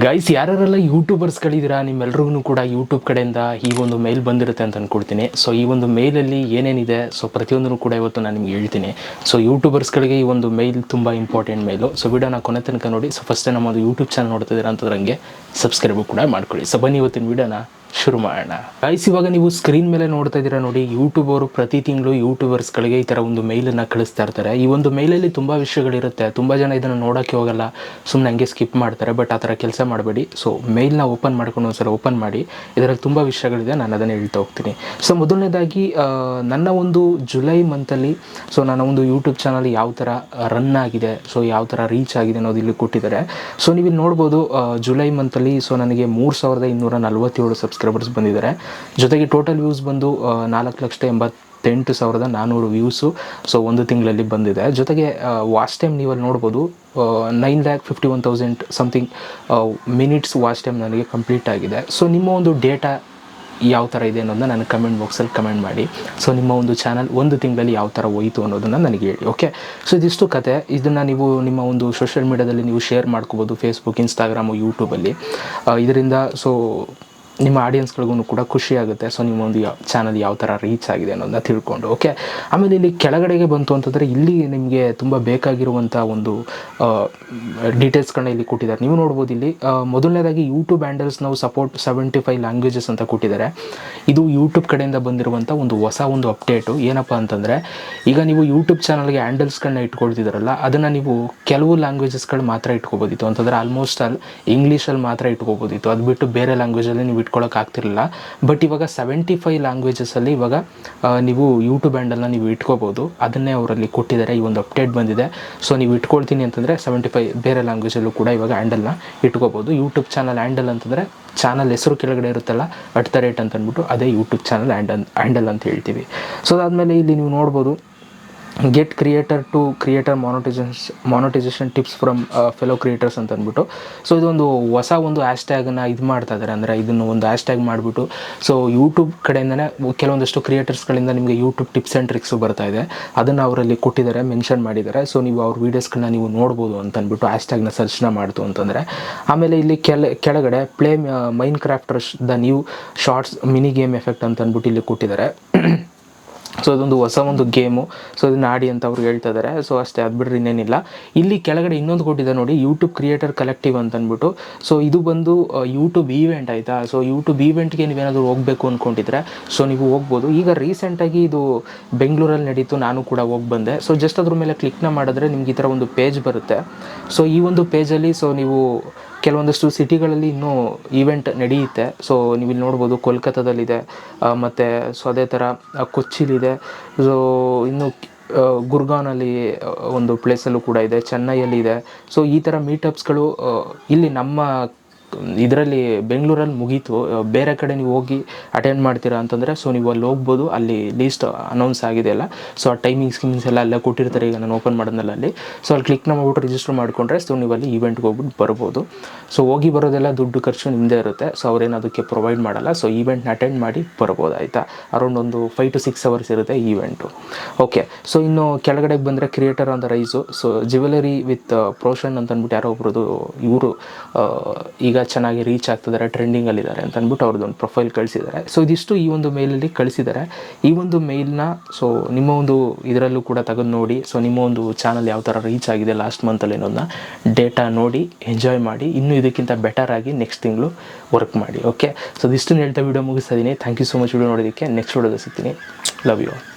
Guys ಯಾರ್ಯಾರೆಲ್ಲ ಯೂಟ್ಯೂಬರ್ಸ್ಗಳಿದ್ದೀರಾ ನಿಮ್ಮೆಲ್ಲರಿಗೂ ಕೂಡ YouTube ಕಡೆಯಿಂದ ಈ ಒಂದು ಮೇಲ್ ಬಂದಿರುತ್ತೆ ಅಂತ ಅನ್ಕೊಡ್ತೀನಿ ಸೊ ಈ ಒಂದು ಮೇಲಲ್ಲಿ ಏನೇನಿದೆ ಸೊ ಪ್ರತಿಯೊಂದನ್ನು ಕೂಡ ಇವತ್ತು ನಾನು ನಿಮ್ಗೆ ಹೇಳ್ತೀನಿ. ಸೊ ಯೂಟ್ಯೂಬರ್ಸ್ಗಳಿಗೆ ಈ ಒಂದು ಮೇಲ್ ತುಂಬ ಇಂಪಾರ್ಟೆಂಟ್ ಮೇಲು ಸೊ ವಿಡಿಯೋನ ಕೊನೆ ತನಕ ನೋಡಿ. ಸೊ ಫಸ್ಟ್ ಒಂದು ಯೂಟ್ಯೂಬ್ ಚಾನಲ್ ನೋಡ್ತಿದ್ದೀರಾ ಅಂತಂದ್ರೆ ಸಬ್ಸ್ಕ್ರೈಬ್ ಕೂಡ ಮಾಡ್ಕೊಳ್ಳಿ. ಸೊ ಬನ್ನಿ ಇವತ್ತಿನ ವಿಡಿಯೋನ. ಶುರು ಮಾಡೋಣ. ಗೈಸ್ ಇವಾಗ ನೀವು ಸ್ಕ್ರೀನ್ ಮೇಲೆ ನೋಡ್ತಾ ಇದ್ದೀರಾ ನೋಡಿ ಯೂಟ್ಯೂಬ್ ಅವರು ಪ್ರತಿ ತಿಂಗಳು ಯೂಟ್ಯೂಬರ್ಸ್ಗಳಿಗೆ ಈ ಥರ ಒಂದು ಮೇಲನ್ನು ಕಳಿಸ್ತಾ ಇರ್ತಾರೆ. ಈ ಒಂದು ಮೇಲಲ್ಲಿ ತುಂಬ ವಿಷಯಗಳಿರುತ್ತೆ. ತುಂಬ ಜನ ಇದನ್ನು ನೋಡೋಕ್ಕೆ ಹೋಗಲ್ಲ ಸುಮ್ಮನೆ ಹಂಗೆ ಸ್ಕಿಪ್ ಮಾಡ್ತಾರೆ ಬಟ್ ಆ ಥರ ಕೆಲಸ ಮಾಡಬೇಡಿ. ಸೊ ಮೇಲ್ನ ಓಪನ್ ಮಾಡ್ಕೊಂಡು ಒಂದ್ಸಲ ಓಪನ್ ಮಾಡಿ, ಇದರಲ್ಲಿ ತುಂಬ ವಿಷಯಗಳಿದೆ, ನಾನು ಅದನ್ನು ಹೇಳ್ತಾ ಹೋಗ್ತೀನಿ. ಸೊ ಮೊದಲನೇದಾಗಿ ನನ್ನ ಒಂದು ಜುಲೈ ಮಂತಲ್ಲಿ ಸೊ ನನ್ನ ಒಂದು ಯೂಟ್ಯೂಬ್ ಚಾನಲ್ ಯಾವ ಥರ ರನ್ ಆಗಿದೆ ಸೊ ಯಾವ ಥರ ರೀಚ್ ಆಗಿದೆ ಅನ್ನೋದು ಇಲ್ಲಿ ಕೊಟ್ಟಿದ್ದಾರೆ. ಸೊ ನೀವು ನೋಡ್ಬೋದು ಜುಲೈ ಮಂತಲ್ಲಿ ಸೊ ನನಗೆ ಮೂರು ಸಾವಿರದ ಇನ್ನೂರ ನಲವತ್ತೇಳು ಸಬ್ಸ್ಕ್ರೈಬರ್ಸ್ ಬಂದಿದ್ದಾರೆ. ಜೊತೆಗೆ ಟೋಟಲ್ ವ್ಯೂಸ್ ಬಂದು ನಾಲ್ಕು ಲಕ್ಷದ ಎಂಬತ್ತೆಂಟು ಸಾವಿರದ ನಾನ್ನೂರು ವ್ಯೂಸು ಸೊ ಒಂದು ತಿಂಗಳಲ್ಲಿ ಬಂದಿದೆ. ಜೊತೆಗೆ ವಾಚ್ ಟೈಮ್ ನೀವು ಅಲ್ಲಿ ನೋಡ್ಬೋದು nine lakh fifty one thousand something minutes watch time ನನಗೆ ಕಂಪ್ಲೀಟ್ ಆಗಿದೆ. ಸೊ ನಿಮ್ಮ ಒಂದು ಡೇಟಾ ಯಾವ ಥರ ಇದೆ ಅನ್ನೋದನ್ನ ನನಗೆ ಕಮೆಂಟ್ ಬಾಕ್ಸಲ್ಲಿ ಕಮೆಂಟ್ ಮಾಡಿ. ಸೊ ನಿಮ್ಮ ಒಂದು ಚಾನಲ್ ಒಂದು ತಿಂಗಳಲ್ಲಿ ಯಾವ ಥರ ಹೋಯಿತು ಅನ್ನೋದನ್ನು ನನಗೆ ಹೇಳಿ ಓಕೆ ಸೊ ಇದಿಷ್ಟು ಕತೆ. ಇದನ್ನು ನೀವು ನಿಮ್ಮ ಒಂದು ಸೋಷಿಯಲ್ ಮೀಡ್ಯಾದಲ್ಲಿ ನೀವು ಶೇರ್ ಮಾಡ್ಕೋಬೋದು ಫೇಸ್ಬುಕ್ ಇನ್ಸ್ಟಾಗ್ರಾಮು ಯೂಟ್ಯೂಬಲ್ಲಿ ಇದರಿಂದ ಸೊ ನಿಮ್ಮ ಆಡಿಯನ್ಸ್ಗಳಿಗೂ ಕೂಡ ಖುಷಿ ಆಗುತ್ತೆ ಸೊ ನಿಮ್ಮ ಒಂದು ಯಾವ ಚಾನಲ್ ಯಾವ ಥರ ರೀಚ್ ಆಗಿದೆ ಅನ್ನೋದನ್ನ ತಿಳ್ಕೊಂಡು ಓಕೆ ಆಮೇಲೆ ಇಲ್ಲಿ ಕೆಳಗಡೆಗೆ ಬಂತು ಅಂತಂದರೆ ಇಲ್ಲಿ ನಿಮಗೆ ತುಂಬ ಬೇಕಾಗಿರುವಂಥ ಒಂದು ಡೀಟೇಲ್ಸ್ಗಳನ್ನ ಇಲ್ಲಿ ಕೊಟ್ಟಿದ್ದಾರೆ. ನೀವು ನೋಡ್ಬೋದು ಇಲ್ಲಿ ಮೊದಲನೇದಾಗಿ ಯೂಟ್ಯೂಬ್ ಹ್ಯಾಂಡಲ್ಸ್ ನಾವು ಸಪೋರ್ಟ್ ಸೆವೆಂಟಿ ಫೈವ್ ಲ್ಯಾಂಗ್ವೇಜಸ್ ಅಂತ ಕೊಟ್ಟಿದ್ದಾರೆ. ಇದು ಯೂಟ್ಯೂಬ್ ಕಡೆಯಿಂದ ಬಂದಿರುವಂಥ ಒಂದು ಹೊಸ ಒಂದು ಅಪ್ಡೇಟು ಏನಪ್ಪ ಅಂತಂದರೆ, ಈಗ ನೀವು ಯೂಟ್ಯೂಬ್ ಚಾನಲ್ಗೆ ಹ್ಯಾಂಡಲ್ಸ್ಗಳನ್ನ ಇಟ್ಕೊಳ್ತಿದ್ದಾರಲ್ಲ ಅದನ್ನು ನೀವು ಕೆಲವು ಲ್ಯಾಂಗ್ವೇಜಸ್ಗಳು ಮಾತ್ರ ಇಟ್ಕೋಬೋದಿತ್ತು. ಅಂತಂದರೆ ಆಲ್ಮೋಸ್ಟ್ ಆಲ್ ಇಂಗ್ಲೀಷಲ್ಲಿ ಮಾತ್ರ ಇಟ್ಕೋಬೋದಿತ್ತು. ಅದು ಬಿಟ್ಟು ಬೇರೆ ಲ್ಯಾಂಗ್ವೇಜಲ್ಲಿ ನೀವು ಇಟ್ಕೊಳ್ಳೋಕೆ ಆಗ್ತಿರಲಿಲ್ಲ. ಬಟ್ ಇವಾಗ ಸೆವೆಂಟಿ ಫೈವ್ ಲ್ಯಾಂಗ್ವೇಜಸಲ್ಲಿ ಇವಾಗ ನೀವು ಯೂಟ್ಯೂಬ್ ಹ್ಯಾಂಡಲ್ನ ನೀವು ಇಟ್ಕೋಬೋದು. ಅದನ್ನೇ ಅವರಲ್ಲಿ ಕೊಟ್ಟಿದ್ದಾರೆ. ಈ ಒಂದು ಅಪ್ಡೇಟ್ ಬಂದಿದೆ. ಸೊ ನೀವು ಇಟ್ಕೊಳ್ತೀನಿ ಅಂತಂದರೆ ಸೆವೆಂಟಿ ಫೈವ್ ಬೇರೆ ಲ್ಯಾಂಗ್ವೇಜಲ್ಲೂ ಕೂಡ ಇವಾಗ ಹ್ಯಾಂಡಲ್ನ ಇಟ್ಕೋಬೋದು. ಯೂಟ್ಯೂಬ್ ಚಾನಲ್ ಹ್ಯಾಂಡಲ್ ಅಂತಂದರೆ ಚಾನಲ್ ಹೆಸರು ಕೆಳಗಡೆ ಇರುತ್ತಲ್ಲ ಅಟ್ ದ ರೇಟ್ ಅಂತ ಅಂದ್ಬಿಟ್ಟು ಅದೇ ಯೂಟ್ಯೂಬ್ ಚಾನಲ್ ಹ್ಯಾಂಡಲ್ ಹ್ಯಾಂಡಲ್ ಅಂತ ಹೇಳ್ತೀವಿ. ಸೊ ಅದಾದಮೇಲೆ ಇಲ್ಲಿ ನೀವು ನೋಡ್ಬೋದು get creator to creator monetization monetization tips from fellow creators ಅಂತ ಅಂದ್ಬಿಟ್ಟು. ಸೊ ಇದೊಂದು ಹೊಸ ಒಂದು ಹ್ಯಾಶ್ಟ್ಯಾಗನ್ನು ಇದು ಮಾಡ್ತಾ ಇದ್ದಾರೆ ಅಂದರೆ ಇದನ್ನು ಒಂದು ಹ್ಯಾಶ್ಟ್ಯಾಗ್ ಮಾಡಿಬಿಟ್ಟು. ಸೊ ಯೂಟ್ಯೂಬ್ ಕಡೆಯಿಂದನೇ ಕೆಲವೊಂದಷ್ಟು ಕ್ರಿಯೇಟರ್ಸ್ಗಳಿಂದ ನಿಮಗೆ ಯೂಟ್ಯೂಬ್ ಟಿಪ್ಸ್ ಆ್ಯಂಡ್ ಟ್ರಿಕ್ಸು ಬರ್ತಾ ಇದೆ. ಅದನ್ನು ಅವರಲ್ಲಿ ಕೊಟ್ಟಿದ್ದಾರೆ ಮೆನ್ಷನ್ ಮಾಡಿದ್ದಾರೆ. ಸೊ ನೀವು ಅವ್ರ ವೀಡಿಯೋಸ್ಗಳನ್ನ ನೀವು ನೋಡ್ಬೋದು ಅಂತ ಅಂದ್ಬಿಟ್ಟು ಹ್ಯಾಶ್ಟ್ಯಾಗ್ನ ಸರ್ಚ್ನ ಮಾಡ್ತು ಅಂತಂದರೆ. ಆಮೇಲೆ ಇಲ್ಲಿ ಕೆಲ, ಕೆಳಗಡೆ play mine crafters the new Shorts mini game effect ಅಂತ ಅಂದ್ಬಿಟ್ಟು ಇಲ್ಲಿ ಕೊಟ್ಟಿದ್ದಾರೆ. ಸೊ ಅದೊಂದು ಹೊಸ ಒಂದು ಗೇಮು ಸೊ ಅದನ್ನ ಆಡಿ ಅಂತ ಅವ್ರು ಹೇಳ್ತಾ ಇದ್ದಾರೆ ಸೊ ಅಷ್ಟೇ, ಅದು ಬಿಡ್ರಿ, ಇನ್ನೇನಿಲ್ಲ. ಇಲ್ಲಿ ಕೆಳಗಡೆ ಇನ್ನೊಂದು ಕೊಟ್ಟಿದೆ ನೋಡಿ ಯೂಟ್ಯೂಬ್ ಕ್ರಿಯೇಟರ್ ಕಲೆಕ್ಟಿವ್ ಅಂತ ಅಂದ್ಬಿಟ್ಟು ಸೊ ಇದು ಬಂದು ಯೂಟ್ಯೂಬ್ ಈವೆಂಟ್ ಆಯಿತಾ? ಸೊ ಯೂಟ್ಯೂಬ್ ಈವೆಂಟ್ಗೆ ನೀವೇನಾದರೂ ಹೋಗಬೇಕು ಅಂದ್ಕೊಂಡಿದ್ರೆ ಸೊ ನೀವು ಹೋಗ್ಬೋದು. ಈಗ ರೀಸೆಂಟಾಗಿ ಇದು ಬೆಂಗಳೂರಲ್ಲಿ ನಡೀತು, ನಾನು ಕೂಡ ಹೋಗಿ ಬಂದೆ. ಸೊ ಜಸ್ಟ್ ಅದ್ರ ಮೇಲೆ ಕ್ಲಿಕ್ನ ಮಾಡಿದ್ರೆ ನಿಮ್ಗೆ ಈ ಥರ ಒಂದು ಪೇಜ್ ಬರುತ್ತೆ. ಸೊ ಈ ಒಂದು ಪೇಜಲ್ಲಿ ಸೊ ನೀವು ಕೆಲವೊಂದಷ್ಟು ಸಿಟಿಗಳಲ್ಲಿ ಇನ್ನೂ ಈವೆಂಟ್ ನಡೆಯುತ್ತೆ. ಸೊ ನೀವು ಇಲ್ಲಿ ನೋಡ್ಬೋದು ಕೋಲ್ಕತ್ತಾದಲ್ಲಿದೆ ಮತ್ತು ಸೊ ಅದೇ ಥರ ಕೊಚ್ಚಿಲಿದೆ. ಸೊ ಇನ್ನು ಗುರ್ಗಾನಲ್ಲಿ ಒಂದು ಪ್ಲೇಸಲ್ಲೂ ಕೂಡ ಇದೆ ಚೆನ್ನೈಯಲ್ಲಿ ಇದೆ ಸೊ ಈ ಥರ ಮೀಟಪ್ಸ್ಗಳು ಇಲ್ಲಿ ನಮ್ಮ ಇದರಲ್ಲಿ ಬೆಂಗಳೂರಲ್ಲಿ ಮುಗೀತು. ಬೇರೆ ಕಡೆ ನೀವು ಹೋಗಿ ಅಟೆಂಡ್ ಮಾಡ್ತೀರಾ ಅಂತಂದರೆ ಸೊ ನೀವು ಅಲ್ಲಿ ಹೋಗ್ಬೋದು. ಅಲ್ಲಿ ಲೀಸ್ಟ್ ಅನೌನ್ಸ್ ಆಗಿದೆ ಅಲ್ಲ. ಸೊ ಆ ಟೈಮಿಂಗ್ ಸ್ಕೀಮ್ಸ್ ಎಲ್ಲ ಅಲ್ಲೇ ಕೊಟ್ಟಿರ್ತಾರೆ. ಈಗ ನಾನು ಓಪನ್ ಮಾಡಿದ್ನಲ್ಲ ಅಲ್ಲಿ. ಸೊ ಅಲ್ಲಿ ಕ್ಲಿಕ್ ಮಾಡ್ಬಿಟ್ಟು ರಿಜಿಸ್ಟರ್ ಮಾಡಿಕೊಂಡ್ರೆ ಸೊ ನೀವು ಅಲ್ಲಿ ಈವೆಂಟ್ಗೆ ಹೋಗ್ಬಿಟ್ಟು ಬರ್ಬೋದು. ಸೊ ಹೋಗಿ ಬರೋದೆಲ್ಲ ದುಡ್ಡು ಖರ್ಚು ನಿಮ್ಮದೇ ಇರುತ್ತೆ. ಸೊ ಅವ್ರೇನು ಅದಕ್ಕೆ ಪ್ರೊವೈಡ್ ಮಾಡಲ್ಲ. ಸೊ ಈವೆಂಟ್ನ ಅಟೆಂಡ್ ಮಾಡಿ ಬರ್ಬೋದು, ಆಯಿತಾ? ಅರೌಂಡ್ ಒಂದು ಫೈವ್ ಟು ಸಿಕ್ಸ್ ಅವರ್ಸ್ ಇರುತ್ತೆ ಈವೆಂಟು ಓಕೆ ಸೊ ಇನ್ನು ಕೆಳಗಡೆ ಬಂದರೆ creator on the rise so jewellery with ಪ್ರೋಷನ್ ಅಂತ ಅಂದ್ಬಿಟ್ಟು ಯಾರೋ ಒಬ್ರದ್ದು ಇವರು ಈಗ ಚೆನ್ನಾಗಿ ರೀಚ್ ಆಗ್ತಿದ್ದಾರೆ ಟ್ರೆಂಡಿಂಗಲ್ಲಿದ್ದಾರೆ ಅಂತ ಅಂದ್ಬಿಟ್ಟು ಅವ್ರದ್ದು ಒಂದು ಪ್ರೊಫೈಲ್ ಕಳಿಸಿದ್ದಾರೆ. ಸೊ ಇದಿಷ್ಟು ಈ ಒಂದು ಮೇಲಲ್ಲಿ ಕಳಿಸಿದ್ದಾರೆ. ಈ ಒಂದು ಮೇಲ್ನ ಸೊ ನಿಮ್ಮ ಒಂದು ಇದರಲ್ಲೂ ಕೂಡ ತೆಗೆದು ನೋಡಿ. ಸೊ ನಿಮ್ಮ ಒಂದು ಚಾನಲ್ ಯಾವ ಥರ ರೀಚ್ ಆಗಿದೆ ಲಾಸ್ಟ್ ಮಂತಲ್ಲಿ ಅನ್ನೋದನ್ನ ಡೇಟಾ ನೋಡಿ ಎಂಜಾಯ್ ಮಾಡಿ, ಇನ್ನೂ ಇದಕ್ಕಿಂತ ಬೆಟರ್ ಆಗಿ ನೆಕ್ಸ್ಟ್ ತಿಂಗಳು ವರ್ಕ್ ಮಾಡಿ ಓಕೆ ಸೊ ಇದಿಷ್ಟು ಹೇಳ್ತಾ ವೀಡಿಯೋ ಮುಗಿಸ್ತಾ ಇದ್ದೀನಿ thank you so much video ನೋಡೋದಕ್ಕೆ ನೆಕ್ಸ್ಟ್ ವೀಡಿಯೋದಲ್ಲಿ ಸಿಗ್ತೀನಿ. Love you